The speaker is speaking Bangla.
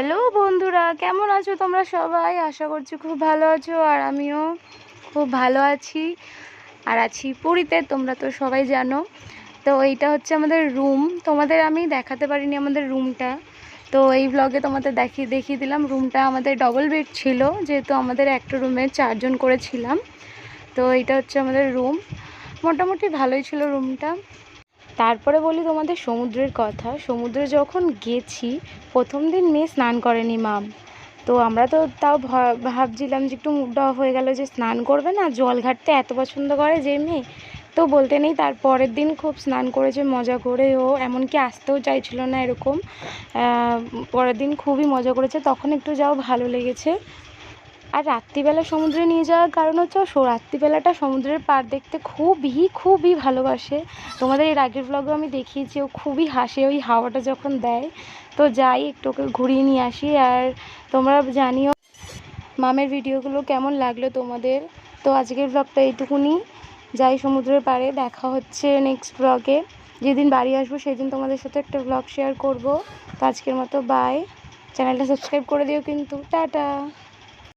হ্যালো বন্ধুরা, কেমন আছো তোমরা সবাই? আশা করছি খুব ভালো আছো আর আমিও খুব ভালো আছি আর আছি পুরীতে, তোমরা তো সবাই জানো। তো এইটা হচ্ছে আমাদের রুম তোমাদের আমি দেখাতে পারিনি আমাদের রুমটা তো এই ব্লগে তোমাদের দেখিয়ে দেখিয়ে দিলাম। রুমটা আমাদের ডবল বেড ছিল, যেহেতু আমাদের একটা রুমে চারজন করেছিলাম। তো এইটা হচ্ছে আমাদের রুম মোটামুটি ভালোই ছিল রুমটা তারপরে বলি তোমাদের সমুদ্রের কথা। সমুদ্রে যখন গেছি, প্রথম দিন মেয়ে স্নান করেনি মাম তো আমরা তো তাও ভাবছিলাম যে একটু মুডটা অফ হয়ে গেল যে স্নান করবে না, জল ঘাটতে এত পছন্দ করে যে মেয়ে। তো বলতে নেই, তার পরের দিন খুব স্নান করেছে, মজা করে ও, এমনকি আসতেও চাইছিল না এরকম। পরের দিন খুবই মজা করেছে, তখন একটু যাও ভালো লেগেছে। আর রাত্রিবেলা সমুদ্রে নিয়ে যাওয়ার কারণ হচ্ছে সো- রাত্রিবেলাটা সমুদ্রের পাড় দেখতে খুবই খুবই ভালোবাসে। তোমাদের এর আগের ব্লগও আমি দেখিয়েছি, ও খুবই হাসে ওই হাওয়াটা যখন দেয়। তো যাই, একটু ওকে ঘুরিয়ে নিয়ে আসি। আর তোমরা জানিও, মামের ভিডিওগুলো কেমন লাগল তোমাদের? তো আজকের ব্লগটা এইটুকুনি। যাই সমুদ্রের পাড়ে, দেখা হচ্ছে নেক্সট ব্লগে যেদিন বাড়ি আসব, সেদিন তোমাদের সাথে একটা ব্লগ শেয়ার করব। তো আজকের মতো বাই চ্যানেলটা সাবস্ক্রাইব করে দিও কিন্তু। টাটা!